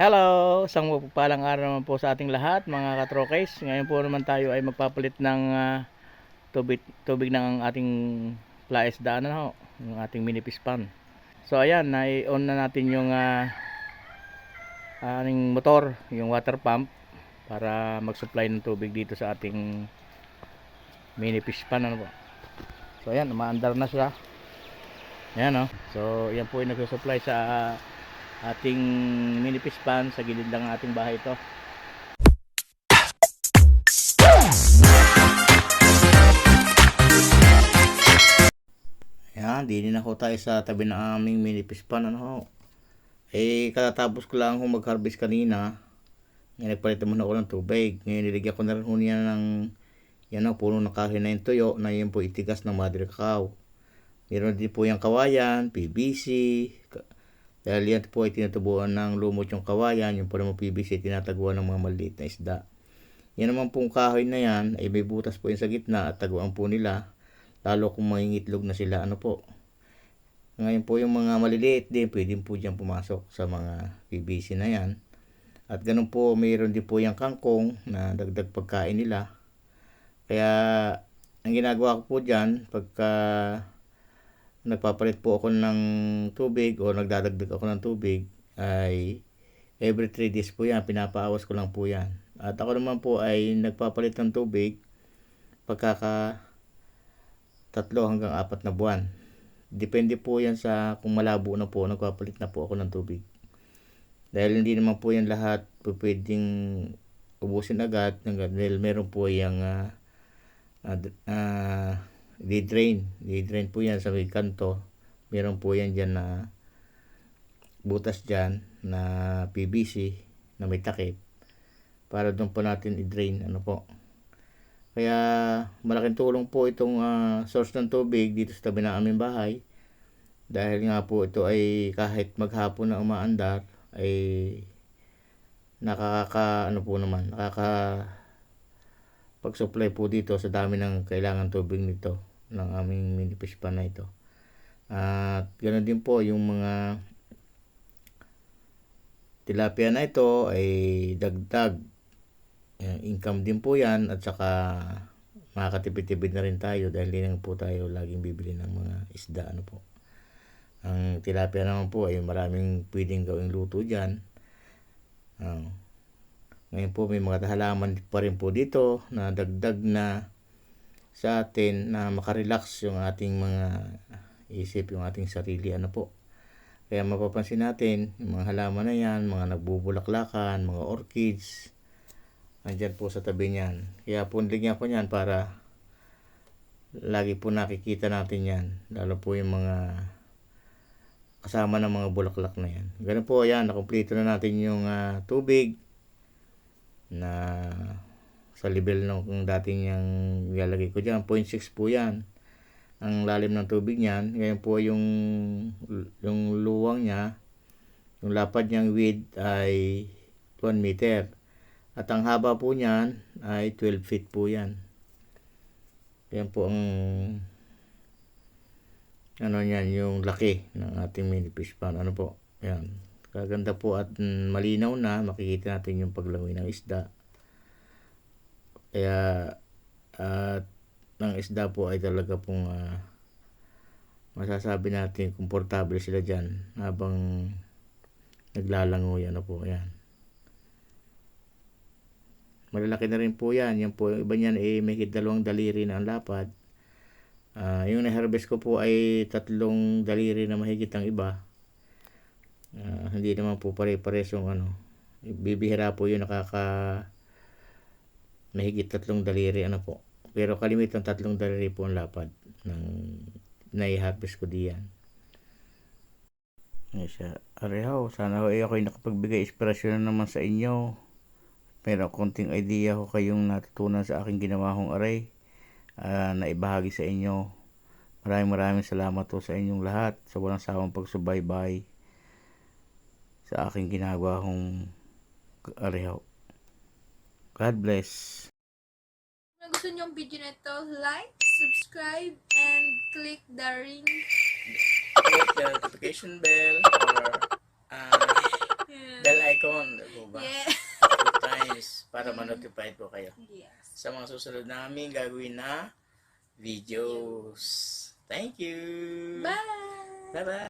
Hello! Isang mapagpalang araw naman po sa ating lahat mga katrokes. Ngayon po naman tayo ay magpapalit ng ah, tubig, tubig ng ating flies daan na ho, yung ating mini fish pan. So ayan, nai-on na natin yung ah, ating motor, yung water pump para mag-supply ng tubig dito sa ating mini fish pan ano po. So ayan, umaandar na siya. Ayan oh. So yan po yung nagsusupply sa ah, ating mini fish pan sa gilid ng ating bahay ito. Ayan, dinin ako tayo sa tabi ng aming mini fish pan. Ano? Eh, katatapos ko lang ho mag-harvest kanina. Ngayon, nagpalit naman ako ng tubig. Ngayon, niligyan ko na rin niya ng yan o, puno ng kahoy na yung tuyo na yun po itigas ng mother cacao. Meron din po yung kawayan, PVC, dahil yan po ay tinatubuan ng lumot yung kawayan, yung pala PVC tinataguan ng mga maliit na isda. Yan naman pong kahoy na yan, ay may butas po yun sa gitna at taguan po nila, lalo kung mangingitlog na sila, ano po. Ngayon po yung mga maliliit din, pwede po dyan pumasok sa mga PVC na yan. At ganun po, mayroon din po yung kangkong na dagdag pagkain nila. Kaya, ang ginagawa ko po dyan, pagka nagpapalit po ako ng tubig o nagdadagdag ako ng tubig, ay every 3 days po yan, pinapaawas ko lang po yan. At ako naman po ay nagpapalit ng tubig pagkaka tatlo hanggang apat na buwan. Depende po yan sa kung malabo na po, nagpapalit na po ako ng tubig. Dahil hindi naman po yan lahat pwedeng ubusin agad dahil meron po yung uh, uh, di-drain. Di-drain po yan sa may kanto. Meron po yan dyan na butas dyan na PVC na may takip para doon po natin i-drain ano po. Kaya malaking tulong po itong ah, source ng tubig dito sa tabi ng aming bahay. Dahil nga po ito ay kahit maghapon na umaandar ay nakaka ano po naman nakaka pag-supply po dito sa dami ng kailangan tubig nito ng aming mini fish pan na ito. At ganoon din po yung mga tilapia na ito ay dagdag income din po yan at saka makakatipid-tipid na rin tayo dahil hindi po tayo laging bibili ng mga isda ano po. Ang tilapia naman po ay maraming pwedeng gawing luto dyan. Ah, ngayon po may mga halaman pa rin po dito na dagdag na sa atin na makarelax yung ating mga isip, yung ating sarili ano po. Kaya mapapansin natin yung mga halaman na yan, mga nagbubulaklakan, mga orchids, andyan po sa tabi niyan. Kaya po nilagyan ko niyan para lagi po nakikita natin yan. Lalo po yung mga kasama ng mga bulaklak na yan. Ganun po yan, nakumpleto na natin yung ah, tubig na sa level ng dating yung ilalagay ko dyan. 0.6 po yan. Ang lalim ng tubig niyan. Ngayon po yung, yung luwang niya, yung lapad niyang width ay 1 meter. At ang haba po niyan ay 12 feet po yan. Yan po ang ano niyan, yung laki ng ating mini fish pan. Ano po? Yan. Kaganda po at malinaw na. Makikita natin yung paglangoy ng isda. Kaya at ng isda po ay talaga pong ah, masasabi natin komportable sila dyan habang naglalangoy ano po yan malalaki na rin po yan. Yan po iba niyan eh may dalawang daliri na ang lapad. Ah, yung na-harvest ko po ay tatlong daliri na mahigit ang iba. Ah, hindi naman po pare-pares yung ano bibihira po yung nakaka mahigit tatlong daliri ano po. Pero kalimitan tatlong daliri po ang lapad ng nai-harvest ko diyan. Ay siya. Areho, sana ho eh ako'y nakapagbigay inspirasyon na naman sa inyo. Pero konting idea ho kayong natutunan sa aking ginawa hong aray ah, na ibahagi sa inyo. Maraming maraming salamat po sa inyong lahat sa walang sawang pagsubaybay sa aking ginagawa hong areho. God bless. Kung gusto niyo yung video na ito, like, subscribe, and click the ring. click the notification bell or uh, Yeah. bell icon po ba? Yeah. Two times para ma-notify po kayo Yes. sa mga susunod namin gagawin na videos. Thank you. Bye! Bye-bye.